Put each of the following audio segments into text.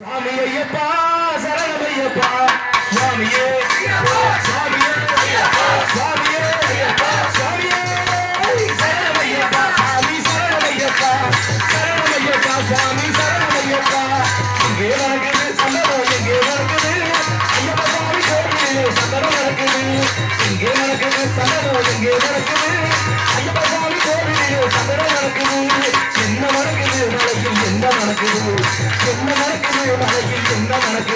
சுவாமி ஐயப்பா சரணம் ஐயப்பா சுவாமியே. ஐயப்பா சுவாமியே. ஐயப்பா சுவாமியே. ஐயப்பா சுவாமியே சரணம் ஐயப்பா சுவாமி சரணம் ஐயப்பா சரணம் ஐயப்பா சுவாமி சரணம் ஐயப்பா இங்கே நடக்குது? சந்தனம் எங்கே நடக்குது? ஐயப்பா சுவாமி கோயிலே சந்தனம் நடக்குது. என்ன மறைக்கணும் மறைக்கின்ற மனக்கு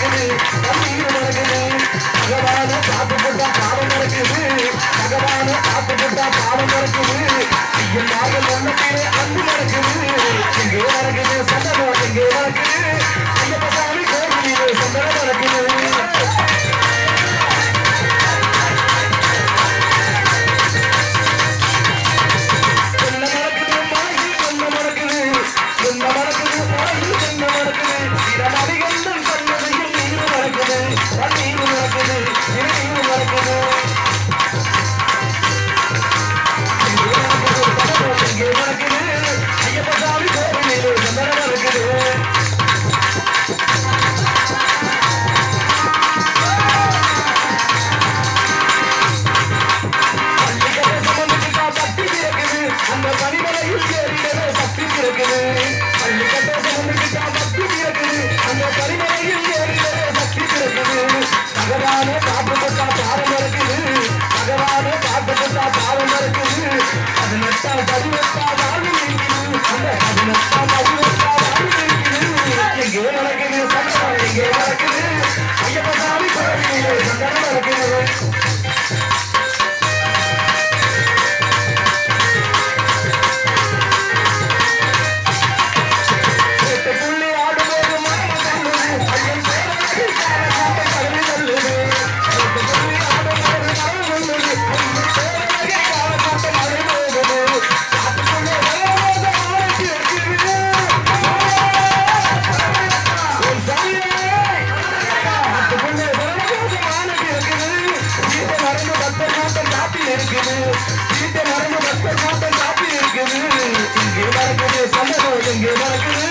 நடக்குது. கண்ணீர் நடக்குது காவல் நடக்குது and I'm so எங்கே நடக்குது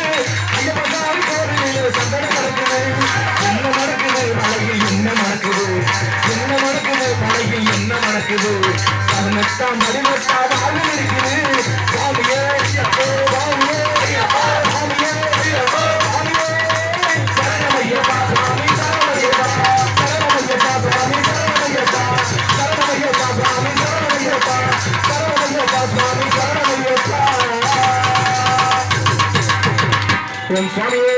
அந்த பட்டாவி போரில் சந்தனம் நடக்குது என்ன நடக்குது மலையில் என்ன நடக்குது என்ன நடக்குது மலையில் என்ன நடக்குது பதினெட்டாம் பதினெட்டாம் ஆளுநர் இருக்குது சாமியே உன் சுவாமியே